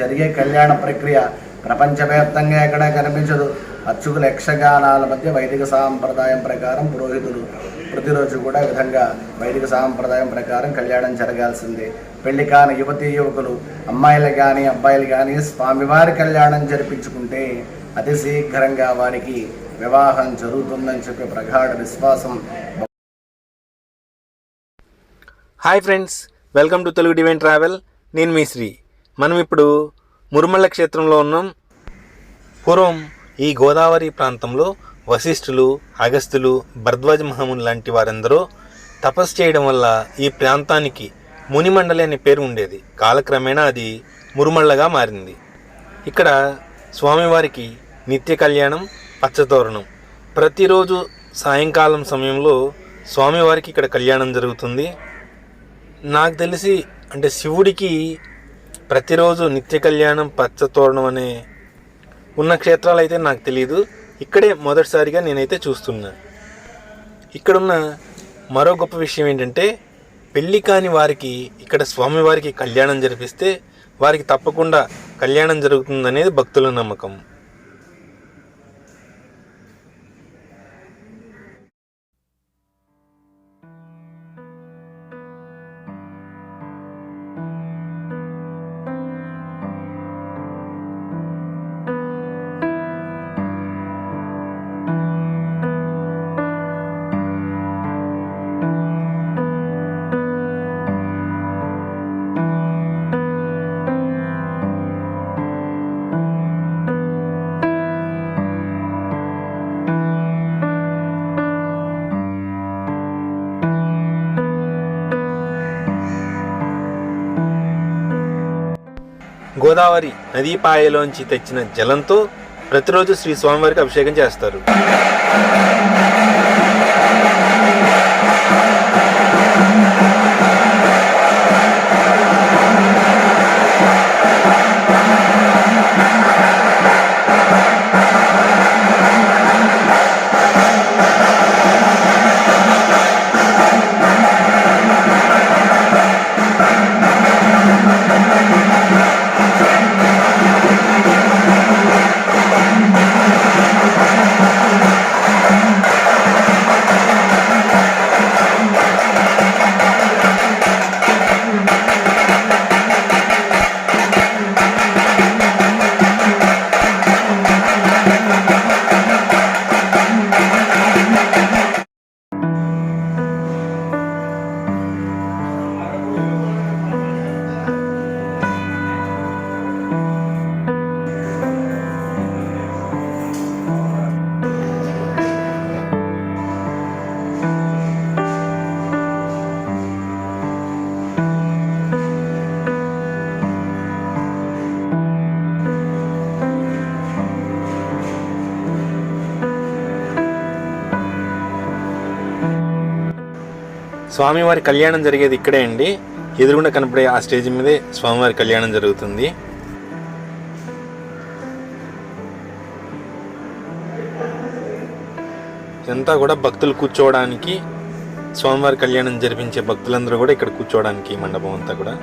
జరిగే కళ్యాణ ప్రక్రియ ప్రపంచవ్యాప్తంగా ఎక్కడా కనిపించదు. అర్చుకుల యక్షగానాల మధ్య వైదిక సాంప్రదాయం ప్రకారం పురోహితులు ప్రతిరోజు కూడా విధంగా వైదిక సాంప్రదాయం ప్రకారం కళ్యాణం జరగాల్సిందే. పెళ్ళి కాని యువతీ యువకులు అమ్మాయిలు కానీ అబ్బాయిలు కానీ స్వామివారి కళ్యాణం జరిపించుకుంటే అతి శీఘ్రంగా వారికి వివాహం జరుగుతుందని చెప్పి ప్రగాఢ విశ్వాసం hi friends welcome to Telugu divine travel. నేను మీ శ్రీ. మనం ఇప్పుడు మురుమల్ల క్షేత్రంలో ఉన్నాం. పూర్వం ఈ గోదావరి ప్రాంతంలో వశిష్ఠులు అగస్తులు భరద్వాజ మహాముని లాంటి వారందరూ తపస్సు చేయడం వల్ల ఈ ప్రాంతానికి మునిమండలి అనే పేరు ఉండేది. కాలక్రమేణా అది మురుమళ్ళగా మారింది. ఇక్కడ స్వామివారికి నిత్య కళ్యాణం పచ్చతోరణం. ప్రతిరోజు సాయంకాలం సమయంలో స్వామివారికి ఇక్కడ కళ్యాణం జరుగుతుంది. నాకు తెలిసి అంటే శివుడికి ప్రతిరోజు నిత్య కళ్యాణం పచ్చతోరణం అనే ఉన్న క్షేత్రాలు అయితే నాకు తెలియదు ఇక్కడే మొదటిసారిగా నేనైతే చూస్తున్నా. ఇక్కడున్న మరో గొప్ప విషయం ఏంటంటే పెళ్ళి కాని వారికి ఇక్కడ స్వామివారికి కళ్యాణం జరిపిస్తే వారికి తప్పకుండా కళ్యాణం జరుగుతుందనేది భక్తుల నమ్మకం. గోదావరి నదీపాయలోంచి తెచ్చిన జలంతో ప్రతిరోజు శ్రీ స్వామివారికి అభిషేకం చేస్తారు. స్వామివారి కళ్యాణం జరిగేది ఇక్కడే అండి. ఎదురుగుండా కనపడే ఆ స్టేజ్ మీదే స్వామివారి కళ్యాణం జరుగుతుంది. ఇదంతా కూడా భక్తులు కూర్చోవడానికి స్వామివారి కళ్యాణం జరిపించే భక్తులందరూ కూడా ఇక్కడ కూర్చోవడానికి ఈ మండపం అంతా కూడా.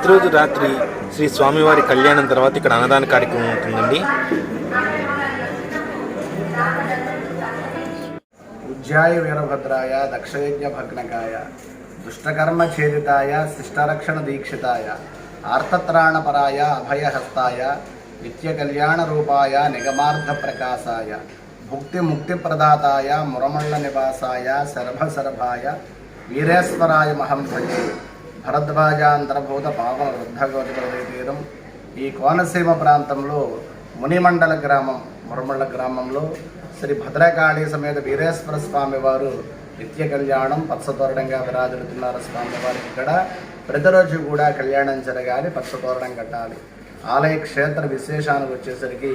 ప్రతిరోజు రాత్రి శ్రీ స్వామివారి కళ్యాణం తర్వాత ఇక్కడ అన్నదాన కార్యక్రమం ఉంటుందండి. ఉజ్జాయ వీరభద్రాయ దక్షయజ్ఞ భగ్నకాయ దుష్టకర్మ ఛేదితాయ శిష్టరక్షణ దీక్షితాయ ఆర్తత్రాణపరాయ అభయహస్తాయ నిత్య కళ్యాణ రూపాయ నిగమార్థ ప్రకాశాయ భుక్తి ముక్తి ప్రదాతాయ మురమళ్ళ నివాసాయ శరభశరభాయ వీరేశ్వరాయ మహం భజే భరద్వాజాంతర్భూత పావన వృద్ధగోతి తీరం ఈ కోనసీమ ప్రాంతంలో మునిమండల గ్రామం మురమండల గ్రామంలో శ్రీ భద్రకాళి సమేత వీరేశ్వర స్వామి వారు నిత్య కళ్యాణం పచ్చతోరణంగా విరాజిల్లుతున్నారు స్వామి వారికి ఇక్కడ. ప్రతిరోజు కూడా కళ్యాణం జరగాలి పచ్చతోరణం కట్టాలి. ఆలయ క్షేత్ర విశేషానికి వచ్చేసరికి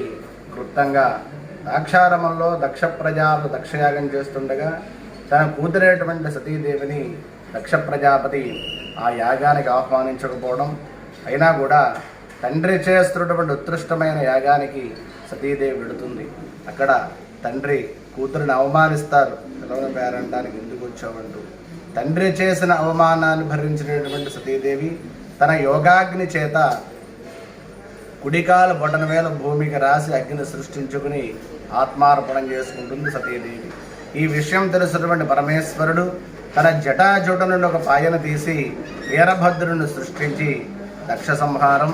క్లుప్తంగా దాక్షారమంలో దక్ష ప్రజాపతి దక్షయాగం చేస్తుండగా తన కూతురైనటువంటి సతీదేవిని దక్ష ప్రజాపతి ఆ యాగానికి ఆహ్వానించకపోవడం అయినా కూడా తండ్రి చేస్తున్నటువంటి ఉత్కృష్టమైన యాగానికి సతీదేవి వెళుతుంది. అక్కడ తండ్రి కూతురిని అవమానిస్తారు. పిల్లల పేరంటానికి ఎందుకు వచ్చావంటూ. తండ్రి చేసిన అవమానాన్ని భరించినటువంటి సతీదేవి తన యోగాగ్ని చేత కుడికాల బొటన వేల భూమికి రాసి అగ్ని సృష్టించుకుని ఆత్మార్పణం చేసుకుంటుంది సతీదేవి. ఈ విషయం తెలిసినటువంటి పరమేశ్వరుడు తన జటాజుట నుండి ఒక పాయను తీసి వీరభద్రుని సృష్టించి దక్ష సంహారం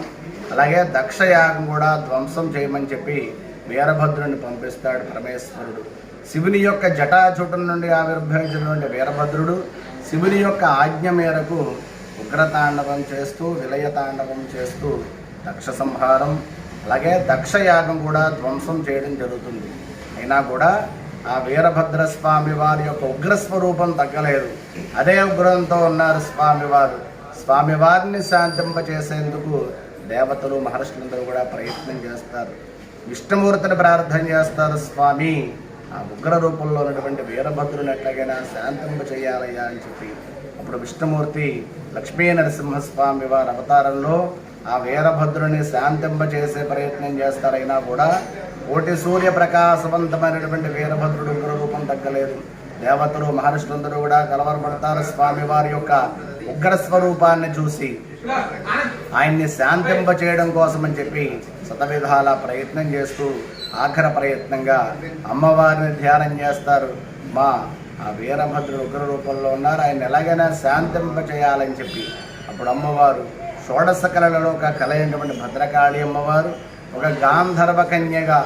అలాగే దక్షయాగం కూడా ధ్వంసం చేయమని చెప్పి వీరభద్రుని పంపిస్తాడు పరమేశ్వరుడు. శివుని యొక్క జటాజుటం నుండి ఆవిర్భవించినటువంటి వీరభద్రుడు శివుని యొక్క ఆజ్ఞ మేరకు ఉగ్రతాండవం చేస్తూ విలయ తాండవం చేస్తూ దక్ష సంహారం అలాగే దక్షయాగం కూడా ధ్వంసం చేయడం జరుగుతుంది. అయినా కూడా ఆ వీరభద్ర స్వామి వారి యొక్క ఉగ్ర స్వరూపం తగ్గలేదు. అదే ఉగ్రంతో ఉన్నారు స్వామివారు స్వామివారిని శాంతింపచేసేందుకు దేవతలు మహర్షులందరూ కూడా ప్రయత్నం చేస్తారు. విష్ణుమూర్తిని ప్రార్థన చేస్తారు స్వామి. ఆ ఉగ్ర రూపంలో ఉన్నటువంటి వీరభద్రుని ఎట్లాగైనా శాంతింప చేయాలయ్యా అని చెప్పి. అప్పుడు విష్ణుమూర్తి లక్ష్మీ నరసింహస్వామి వారి అవతారంలో ఆ వీరభద్రుని శాంతింప చేసే ప్రయత్నం చేస్తారైనా కూడా కోటి సూర్య ప్రకాశవంతమైనటువంటి వీరభద్రుడు ఉగ్ర రూపం తగ్గలేదు. దేవతలు మహర్షులందరూ కూడా కలవరపడతారు. స్వామి వారి యొక్క ఉగ్ర స్వరూపాన్ని చూసి ఆయన్ని శాంతింప చేయడం కోసం అని చెప్పి శతవిధాల ప్రయత్నం చేస్తూ ఆఖర ప్రయత్నంగా అమ్మవారిని ధ్యానం చేస్తారు. మా ఆ వీరభద్రుడు ఉగ్ర రూపంలో ఉన్నారు. ఆయన ఎలాగైనా శాంతింప చేయాలని చెప్పి అప్పుడు అమ్మవారు షోడశ కళలలో ఒక కళ అయినటువంటి భద్రకాళి అమ్మవారు ఒక గాంధర్వ కన్యగా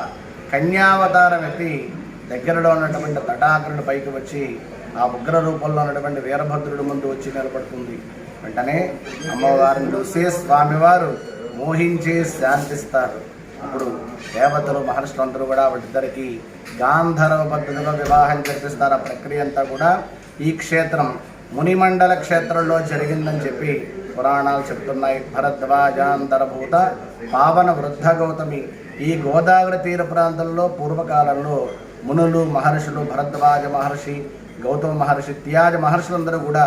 కన్యావతారం ఎత్తి దగ్గరలో ఉన్నటువంటి తటాకరుడు పైకి వచ్చి ఆ ఉగ్ర రూపంలో ఉన్నటువంటి వీరభద్రుడు ముందు వచ్చి నిలబడుతుంది. వెంటనే అమ్మవారిని చూసే స్వామివారు మోహించి శాంతిస్తారు. అప్పుడు దేవతలు మహర్షులందరూ కూడా వాళ్ళిద్దరికి గాంధర్వ పద్ధతిలో వివాహం జరిపిస్తారు. ఆ ప్రక్రియ అంతా కూడా ఈ క్షేత్రం మునిమండల క్షేత్రంలో జరిగిందని చెప్పి పురాణాలు చెప్తున్నాయి. భరద్వాజాంతరభూత పావన వృద్ధ గౌతమి. ఈ గోదావరి తీర ప్రాంతంలో పూర్వకాలంలో మునులు మహర్షులు భరద్వాజ మహర్షి గౌతమ మహర్షి త్యాజ మహర్షులందరూ కూడా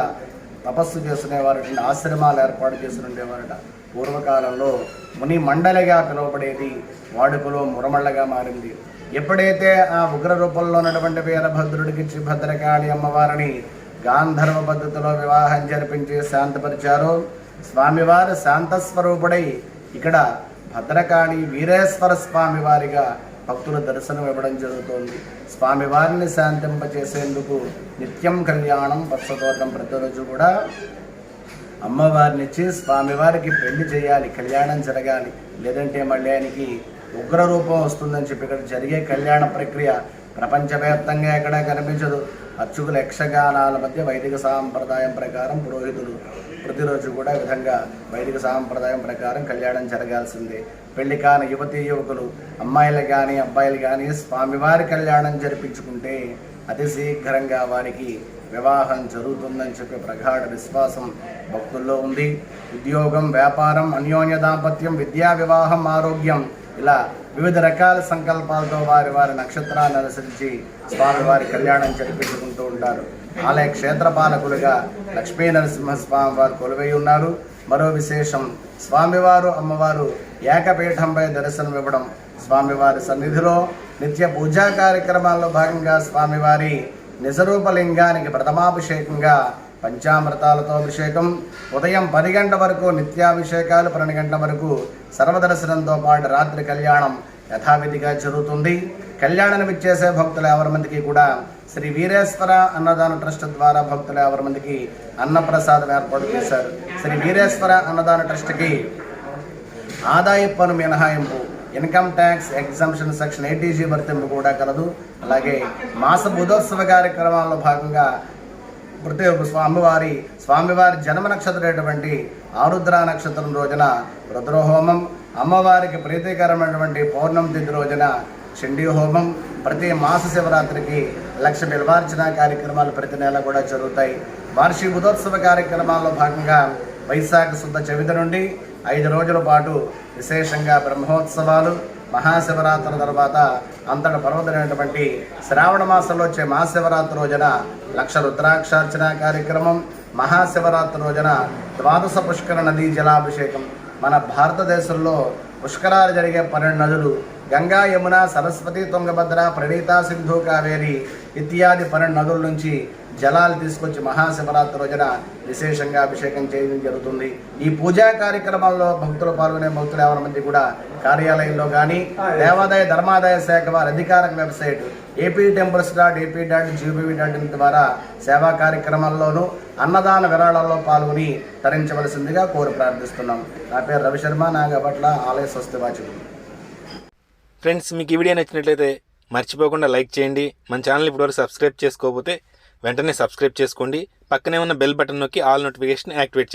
తపస్సు చేసుకునేవారట ఆశ్రమాలు ఏర్పాటు చేసి ఉండేవారట పూర్వకాలంలో ముని మండలిగా పిలువబడేది వాడుకలో మురమళ్ళగా మారింది. ఎప్పుడైతే ఆ ఉగ్ర రూపంలో ఉన్నటువంటి వీరభద్రుడికి శ్రీ భద్రకాళి అమ్మవారిని గాంధర్వ పద్ధతిలో వివాహం జరిపించి శాంతపరిచారు. స్వామివారు శాంతస్వరూపుడై ఇక్కడ భద్రకాళి వీరేశ్వర స్వామివారిగా భక్తుల దర్శనం ఇవ్వడం జరుగుతోంది. స్వామివారిని శాంతింపచేసేందుకు నిత్యం కళ్యాణం వర్షతోటం ప్రతిరోజు కూడా అమ్మవారినిచ్చి స్వామివారికి పెళ్ళి చేయాలి కళ్యాణం జరగాలి. లేదంటే మళ్ళీ ఆయనకి ఉగ్ర రూపం వస్తుందని చెప్పి ఇక్కడ జరిగే కళ్యాణ ప్రక్రియ ప్రపంచవ్యాప్తంగా ఎక్కడా కనిపించదు. అర్చుకుల యక్షగానాల మధ్య వైదిక సాంప్రదాయం ప్రకారం పురోహితులు ప్రతిరోజు కూడా విధంగా వైదిక సాంప్రదాయం ప్రకారం కళ్యాణం జరగాల్సిందే. పెళ్ళి కాని యువతీ యువకులు అమ్మాయిలు కానీ అబ్బాయిలు కానీ స్వామివారి కళ్యాణం జరిపించుకుంటే అతి శీఘ్రంగా వారికి వివాహం జరుగుతుందని చెప్పే ప్రగాఢ విశ్వాసం భక్తుల్లో ఉంది. ఉద్యోగం వ్యాపారం అన్యోన్య దాంపత్యం విద్యా వివాహం ఆరోగ్యం ఇలా వివిధ రకాల సంకల్పాలతో వారి వారి నక్షత్రాన్ని అనుసరించి స్వామివారి కళ్యాణం జరిపించుకుంటూ ఉంటారు. ఆలయ క్షేత్రపాలకులుగా లక్ష్మీ నరసింహస్వామి వారు కొలువై ఉన్నారు. మరో విశేషం స్వామివారు అమ్మవారు ఏకపీఠంపై దర్శనం ఇవ్వడం స్వామివారి సన్నిధిలో నిత్య పూజా కార్యక్రమాల్లో భాగంగా స్వామివారి నిజరూపలింగానికి ప్రథమాభిషేకంగా పంచామృతాలతో అభిషేకం. ఉదయం పది గంటల వరకు నిత్యాభిషేకాలు పన్నెండు గంటల వరకు సర్వదర్శనంతో పాటు రాత్రి కళ్యాణం యథావిధిగా జరుగుతుంది. కళ్యాణం ఇచ్చేసే భక్తులు ఎవరి మందికి కూడా శ్రీ వీరేశ్వర అన్నదాన ట్రస్ట్ ద్వారా భక్తులు ఎవరి మందికి అన్నప్రసాదం ఏర్పాటు చేశారు. శ్రీ వీరేశ్వర అన్నదాన ట్రస్ట్కి ఆదాయ పన్ను మినహాయింపు income tax exemption section eighty G వర్తింపు కూడా కలదు. అలాగే మాస బుధోత్సవ కార్యక్రమాల్లో భాగంగా ప్రతి స్వామివారి స్వామివారి జన్మ నక్షత్రం అయినటువంటి ఆరుద్ర నక్షత్రం రోజున రుద్రహోమం అమ్మవారికి ప్రీతికరమైనటువంటి పౌర్ణమి తిథి రోజున చండీ హోమం ప్రతి మాస శివరాత్రికి లక్ష నిర్వార్చన కార్యక్రమాలు ప్రతి నెల కూడా జరుగుతాయి. వార్షిక బుధోత్సవ కార్యక్రమాల్లో భాగంగా వైశాఖ శుద్ధ చవితి నుండి ఐదు రోజుల పాటు విశేషంగా బ్రహ్మోత్సవాలు మహాశివరాత్రి తర్వాత అంతటి పర్వతమైనటువంటి శ్రావణ మాసంలో వచ్చే మహాశివరాత్రి రోజున లక్ష రుద్రాక్షార్చన కార్యక్రమం మహాశివరాత్రి రోజున ద్వాదశ పుష్కర నదీ జలాభిషేకం. మన భారతదేశంలో పుష్కరాలు జరిగే పన్నెండు నదులు గంగా యమున సరస్వతి తుంగభద్ర ప్రణీత సింధు కావేరి ఇత్యాది పన్నెండు నదుల నుంచి జలాలు తీసుకొచ్చి మహాశివరాత్రి రోజున విశేషంగా అభిషేకం చేయడం జరుగుతుంది. ఈ పూజా కార్యక్రమాల్లో భక్తులు పాల్గొనే భక్తులు ఎవరి మంది కూడా కార్యాలయంలో కానీ దేవాదాయ ధర్మాదాయ శాఖ వారి అధికారిక website A P temples dot A P dot G O V dot in ద్వారా సేవా కార్యక్రమాల్లోనూ అన్నదాన విరాళాల్లో పాల్గొని తరించవలసిందిగా కోరి ప్రార్థిస్తున్నాం. నా పేరు రవిశర్మ నాగపట్ల ఆలయ స్వస్తివాచకుడు ఫ్రెండ్స్ మీకు ఈ వీడియో నచ్చినట్లయితే మర్చిపోకుండా లైక్ చేయండి. మన ఛానల్ ఇప్పటివరకు సబ్స్క్రైబ్ చేసుకోకపోతే వెంటనే సబ్స్క్రైబ్ చేసుకోండి. పక్కనే ఉన్న బెల్ బటన్ నొక్కి ఆల్ నోటిఫికేషన్ యాక్టివేట్ చేసుకోండి